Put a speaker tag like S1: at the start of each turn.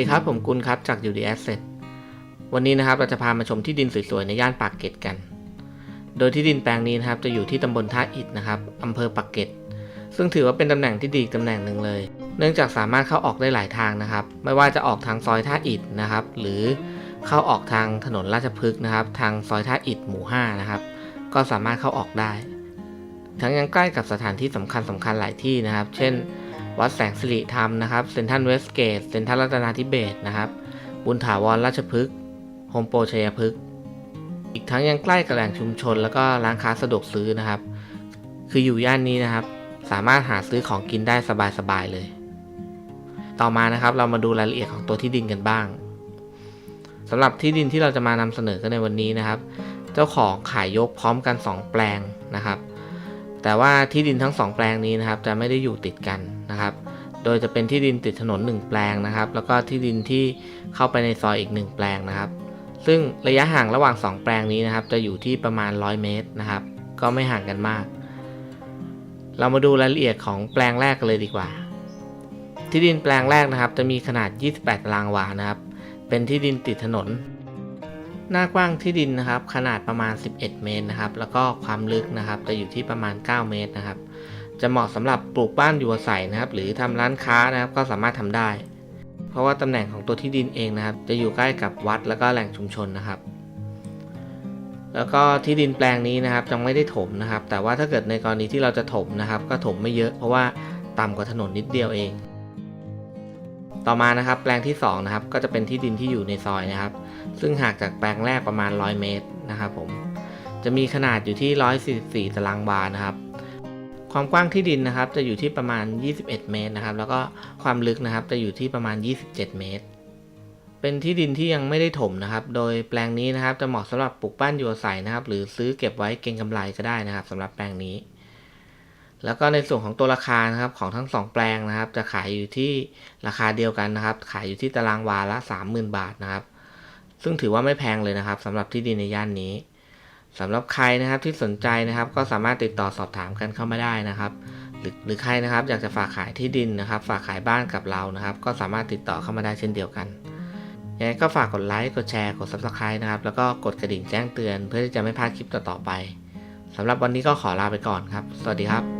S1: ดีครับ ผมกุลครับจาก UD Asset วันนี้นะครับเราจะพามาชมที่ดินสวยๆในย่านปากเกร็ดกัน โดยที่ดินแปลงนี้นะครับจะอยู่ที่ตำบลท่าอิฐนะครับอำเภอปากเกร็ด ซึ่งถือว่าเป็นตำแหน่งที่ดีตำแหน่งหนึ่งเลย เนื่องจากสามารถเข้าออกได้หลายทางนะครับ ไม่ว่าจะออกทางซอยท่าอิฐนะครับ หรือเข้าออกทางถนนราชพฤกษ์นะครับ ทางซอยท่าอิฐหมู่5นะครับ ก็สามารถเข้าออกได้ ทั้งยังใกล้กับสถานที่สำคัญสำคัญหลายที่นะครับ เช่น วัดแสงสิริธรรมนะครับเซนทันเวสเกตเซนทันรัตนาธิเบศนะครับ บุญถาวรราชพฤกษ์โฮมโปรชัยพฤกษ์อีกทั้งยังใกล้กับแหล่งชุมชน แล้วก็ร้านค้าสะดวกซื้อนะครับ คืออยู่ย่านนี้นะครับ สามารถหาซื้อของกินได้สบายๆเลย ต่อมานะครับเรามาดูรายละเอียดของตัวที่ดินกันบ้างสำหรับที่ดินที่เราจะมานำเสนอกันในวันนี้นะครับ เจ้าของขายยกพร้อมกัน 2 แปลงนะครับ แต่ว่าที่ดินทั้ง 2 แปลงนี้นะครับจะไม่ได้อยู่ติดกันนะครับ โดยจะเป็นที่ดินติดถนน 1 แปลงนะครับ แล้วก็ที่ดินที่เข้าไปในซอยอีก 1 แปลงนะครับ ซึ่งระยะห่างระหว่าง 2 แปลงนี้นะครับ จะอยู่ที่ประมาณ 100 เมตรนะครับ ก็ไม่ห่างกันมาก เรามาดูรายละเอียดของแปลงแรกกันเลยดีกว่า ที่ดินแปลงแรกนะครับ จะมีขนาด 28 ตารางวานะครับ เป็นที่ดินติดถนน หน้ากว้างที่ดินนะครับ ขนาดประมาณ 11 เมตรนะครับ แล้วก็ความลึกนะครับ จะอยู่ที่ประมาณ 9 เมตรนะครับ จะเหมาะสำหรับปลูกบ้านอยู่อาศัยนะครับ หรือทำร้านค้านะครับ ก็สามารถทำได้ เพราะว่าตำแหน่งของตัวที่ดินเองนะครับ จะอยู่ใกล้กับวัดแล้วก็แหล่งชุมชนนะครับ แล้วก็ที่ดินแปลงนี้นะครับยังไม่ได้ถมนะครับ แต่ว่าถ้าเกิดในกรณีที่เราจะถมนะครับ ก็ถมไม่เยอะ เพราะว่าต่ำกว่าถนนนิดเดียวเอง ต่อมานะครับแปลงที่2นะครับก็จะเป็นที่ดินที่อยู่ในซอยนะครับ ซึ่งห่างจากแปลงแรกประมาณ 100 เมตรนะครับผมจะมีขนาดอยู่ที่ 144 ตารางวานะครับ ความกว้างที่ดินนะครับ จะอยู่ที่ประมาณ 21 เมตรนะครับ แล้วก็ความลึกนะครับจะอยู่ที่ประมาณ 27 เมตร เป็นที่ดินที่ยังไม่ได้ถมนะครับ โดยแปลงนี้นะครับจะเหมาะสำหรับปลูกบ้านอยู่อาศัยนะครับ หรือซื้อเก็บไว้เก็งกำไรก็ได้นะครับสำหรับแปลงนี้ แล้วก็ในส่วนของตัวราคานะครับของทั้ง 2 แปลงนะครับ จะขายอยู่ที่ราคาเดียวกันนะครับ ขายอยู่ที่ตารางวาละ 30,000 บาทนะครับ ซึ่งถือว่าไม่แพงเลยนะครับสำหรับที่ดินในย่านนี้สำหรับใครนะครับที่สนใจนะครับ ก็สามารถติดต่อสอบถามกันเข้ามาได้นะครับหรือหรือใครนะครับอยากจะฝากขายที่ดินนะครับ ฝากขายบ้านกับเรานะครับ ก็สามารถติดต่อเข้ามาได้เช่นเดียวกันยังไงก็ฝากกดไลค์กดแชร์กด subscribe นะครับ แล้วก็กดกระดิ่งแจ้งเตือน เพื่อที่จะไม่พลาดคลิปต่อๆไปสำหรับวันนี้ก็ขอลาไปก่อนครับ สวัสดีครับ